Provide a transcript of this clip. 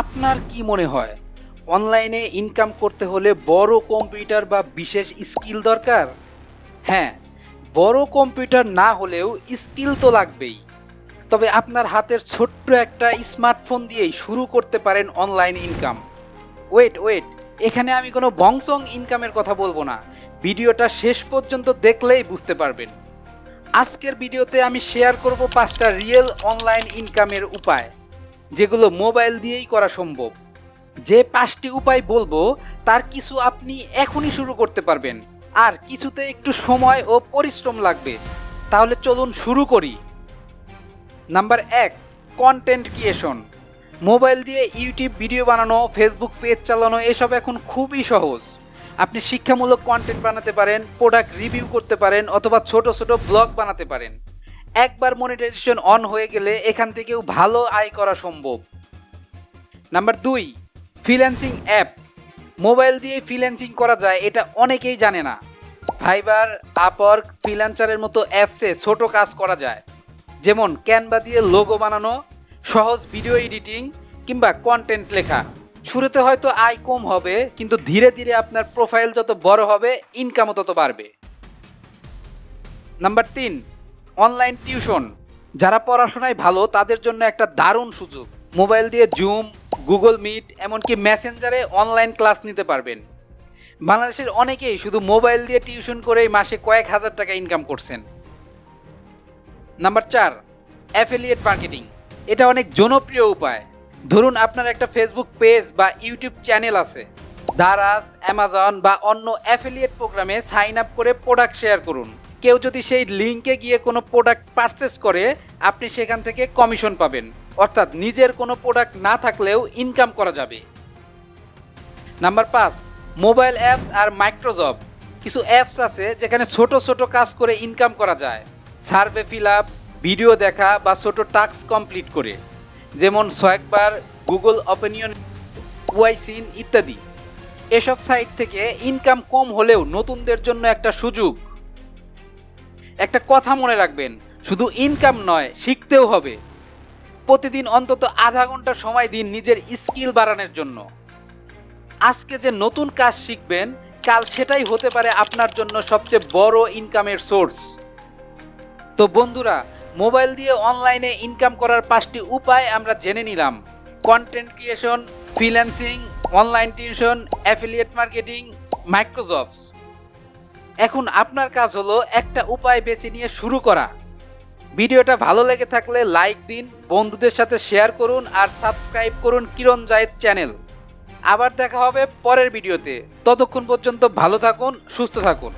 আপনার কি মনে হয়? অনলাইনে ইনকাম করতে হলে বড় কম্পিউটার বা বিশেষ স্কিল দরকার? হ্যাঁ বড় কম্পিউটার না হলেও স্কিল তো লাগবেই। তবে আপনার হাতের ছোট্ট একটা স্মার্টফোন দিয়েই শুরু করতে পারেন অনলাইন ইনকাম। ওয়েট ওয়েট, এখানে আমি কোনো বংসং ইনকামের কথা বলব না। ভিডিওটা শেষ পর্যন্ত দেখলেই বুঝতে পারবেন। আজকের ভিডিওতে আমি শেয়ার করব পাঁচটা রিয়েল অনলাইন ইনকামের উপায়। যেগুলো মোবাইল দিয়েই করা সম্ভব। যে পাঁচটি উপায় বলব, তার কিছু আপনি এখনই শুরু করতে পারবেন। আর কিছুতে একটু সময় ও পরিশ্রম লাগবে। তাহলে চলুন শুরু করি। নাম্বার এক কন্টেন্ট ক্রিয়েশন মোবাইল দিয়ে ইউটিউব ভিডিও বানানো, ফেসবুক পেজ চালানো, এসব এখন খুবই সহজ। আপনি শিক্ষামূলক কন্টেন্ট বানাতে পারেন প্রোডাক্ট রিভিউ করতে পারেন, অথবা ছোট ছোট ব্লগ বানাতে পারেন। একবার মনিটাইজেশন অন হয়ে গেলে এখান থেকেও ভালো আয় করা সম্ভব। নাম্বার দুই ফ্রিল্যান্সিং অ্যাপ মোবাইল দিয়ে ফ্রিল্যান্সিং করা যায়, এটা অনেকেই জানে না। ফাইবার আপওয়ার্ক ফ্রিল্যান্সারের মতো অ্যাপসে ছোট কাজ করা যায়। যেমন ক্যানভা দিয়ে লোগো বানানো, সহজ ভিডিও এডিটিং কিংবা কন্টেন্ট লেখা। শুরুতে হয়তো আয় কম হবে, কিন্তু ধীরে ধীরে আপনার প্রোফাইল যত বড় হবে ইনকামও তত বাড়বে। নাম্বার তিন অনলাইন টিউশন যারা পড়াশোনায় ভালো, তাদের জন্য একটা দারুণ সুযোগ। মোবাইল দিয়ে জুম গুগল মিট এমনকি মেসেঞ্জারে অনলাইন ক্লাস নিতে পারবেন। বাংলাদেশের অনেকেই শুধু মোবাইল দিয়ে টিউশন করেই মাসে কয়েক হাজার টাকা ইনকাম করছেন। নাম্বার চার অ্যাফিলিয়েট মার্কেটিং এটা অনেক জনপ্রিয় উপায়। ধরুন আপনার একটা ফেসবুক পেজ বা ইউটিউব চ্যানেল আছে। দারাজ অ্যামাজন বা অন্য অ্যাফিলিয়েট প্রোগ্রামে সাইন আপ করে প্রোডাক্ট শেয়ার করুন। কেউ যদি সেই লিঙ্কে গিয়ে কোনো প্রোডাক্ট পারচেস করে, আপনি সেখান থেকে কমিশন পাবেন। অর্থাৎ নিজের কোনো প্রোডাক্ট না থাকলেও ইনকাম করা যাবে। নাম্বার পাঁচ মোবাইল অ্যাপস আর মাইক্রোজব কিছু অ্যাপস আছে যেখানে ছোট ছোট কাজ করে ইনকাম করা যায়। সার্ভে ফিল আপ ভিডিও দেখা বা ছোট টাস্ক কমপ্লিট করে। যেমন সোয়েকবার গুগল অপিনিয়ন ওয়াইসিন ইত্যাদি। এসব সাইট থেকে ইনকাম কম হলেও নতুনদের জন্য একটা সুযোগ। একটা কথা মনে রাখবেন, শুধু ইনকাম নয়, শিখতেও হবে। প্রতিদিন অন্তত আধা ঘণ্টা সময় দিন নিজের স্কিল বাড়ানোর জন্য। আজকে যে নতুন কাজ শিখবেন, কাল সেটাই হতে পারে আপনার জন্য সবচেয়ে বড় ইনকামের সোর্স তো বন্ধুরা, মোবাইল দিয়ে অনলাইনে ইনকাম করার পাঁচটি উপায় আমরা জেনে নিলাম। Content creation freelancing online tuition affiliate marketing microjobs এখন আপনার কাজ হলো একটা উপায় বেছে নিয়ে শুরু করা। ভিডিওটা ভালো লেগে থাকলে লাইক দিন, বন্ধুদের সাথে শেয়ার করুন আর সাবস্ক্রাইব করুন কিরণ জায়েদ চ্যানেল। আবার দেখা হবে পরের ভিডিওতে। ততক্ষণ পর্যন্ত ভালো থাকুন, সুস্থ থাকুন।